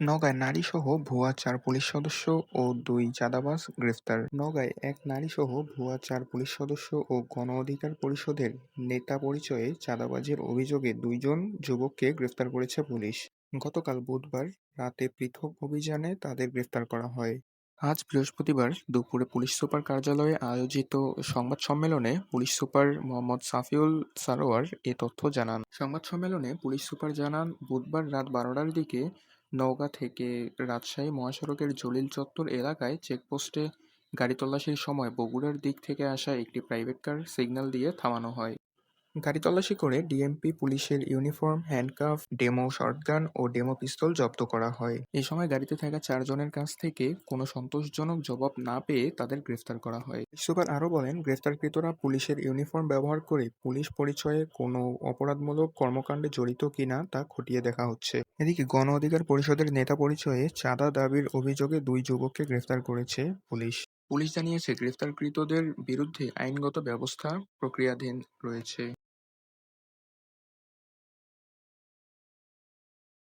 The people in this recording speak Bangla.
নওগাঁয় নারীসহ ভুয়া চার পুলিশ সদস্য ও দুই চাঁদাবাজ গ্রেফতার। নওগাঁয় এক নারীসহ ভুয়া চার পুলিশ সদস্য ও গণ অধিকার পরিষদের নেতা পরিচয়ে চাঁদাবাজির অভিযোগে দুইজন যুবককে গ্রেফতার করেছে পুলিশ। গতকাল বুধবার রাতে পৃথক অভিযানে তাদের গ্রেফতার করা হয়। আজ বৃহস্পতিবার দুপুরে পুলিশ সুপার কার্যালয়ে আয়োজিত সংবাদ সম্মেলনে পুলিশ সুপার মোহাম্মদ সাফিউল সারোয়ার এ তথ্য জানান। সংবাদ সম্মেলনে পুলিশ সুপার জানান, বুধবার রাত বারোটার দিকে নওগাঁ থেকে রাজশাহী মহাসড়কের জলিল চত্বর এলাকায় চেকপোস্টে গাড়ি তল্লাশির সময় বগুড়ার দিক থেকে আসা একটি প্রাইভেট কার সিগন্যাল দিয়ে থামানো হয়। গাড়ি তল্লাশি করে ডিএমপি পুলিশের ইউনিফর্ম হ্যান্ডকাফ ডেমো শটগান ও ডেমো পিস্তল জব্দ করা হয়। এ সময় গাড়িতে থাকা চারজনের কাছ থেকে কোনো সন্তোষজনক জবাব না পেয়ে তাদের গ্রেফতার করা হয়। সুপার আরও বলেন, গ্রেফতারকৃতরা পুলিশের ইউনিফর্ম ব্যবহার করে পুলিশ পরিচয়ে কোনো অপরাধমূলক কর্মকাণ্ডে জড়িত কিনা তা খতিয়ে দেখা হচ্ছে। এদিকে গণ অধিকার পরিষদের নেতা পরিচয়ে চাঁদা দাবির অভিযোগে দুই যুবককে গ্রেফতার করেছে পুলিশ। পুলিশ জানিয়েছে, গ্রেফতারকৃতদের বিরুদ্ধে আইনগত ব্যবস্থা প্রক্রিয়াধীন রয়েছে।